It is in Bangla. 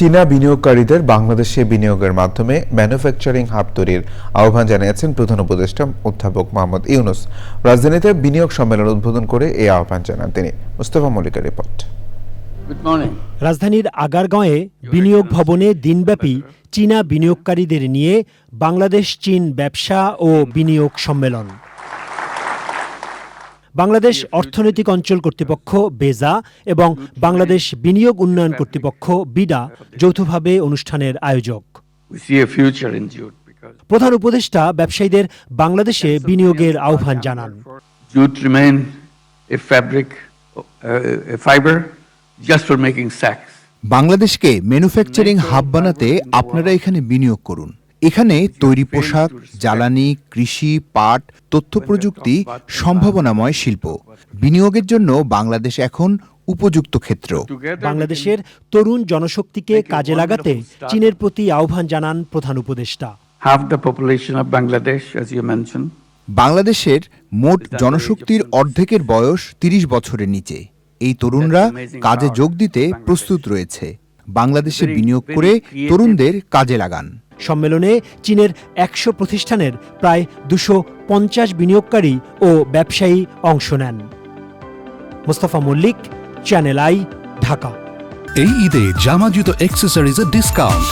চীনা বিনিয়োগকারীদের বাংলাদেশে বিনিয়োগের মাধ্যমে ম্যানুফ্যাকচারিং হাব তৈরির আহ্বান জানিয়েছেন প্রধান উপদেষ্টা অধ্যাপক মোহাম্মদ ইউনুস। রাজধানীতে বিনিয়োগ সম্মেলন উদ্বোধন করে এই আহ্বান জানান তিনি। মুস্তফা মল্লিকের রিপোর্ট। রাজধানীর আগারগাঁয়ে বিনিয়োগ ভবনে দিনব্যাপী চীনা বিনিয়োগকারীদের নিয়ে বাংলাদেশ চীন ব্যবসা ও বিনিয়োগ সম্মেলন। বাংলাদেশ অর্থনৈতিক অঞ্চল কর্তৃপক্ষ বেজা এবং বাংলাদেশ বিনিয়োগ উন্নয়ন কর্তৃপক্ষ বিডা যৌথভাবে অনুষ্ঠানের আয়োজক। প্রধান উপদেষ্টা ব্যবসায়ীদের বাংলাদেশে বিনিয়োগের আহ্বান জানান। Jute remain a fabric, uh, a fiber just for making sacks. বাংলাদেশকে ম্যানুফ্যাকচারিং হাব বানাতে আপনারা এখানে বিনিয়োগ করুন। এখানে তৈরি পোশাক জ্বালানি কৃষি পাট তথ্য প্রযুক্তি সম্ভাবনাময় শিল্প। বিনিয়োগের জন্য বাংলাদেশ এখন উপযুক্ত ক্ষেত্র। বাংলাদেশের তরুণ জনশক্তিকে কাজে লাগাতে চীনের প্রতি আহ্বান জানান প্রধান উপদেষ্টা। As you mentioned, বাংলাদেশের মোট জনশক্তির অর্ধেকের বয়স ৩০ বছরের নিচে। এই তরুণরা কাজে যোগ দিতে প্রস্তুত রয়েছে। বাংলাদেশে বিনিয়োগ করে তরুণদের কাজে লাগান। সম্মেলনে চীনের একশো প্রতিষ্ঠানের প্রায় দুশো পঞ্চাশ বিনিয়োগকারী ও ব্যবসায়ী অংশ নেন। Mostafa Mallik channel I Dhaka. এই ঈদে জামা জুতো অ্যাক্সেসরিজের ডিসকাউন্ট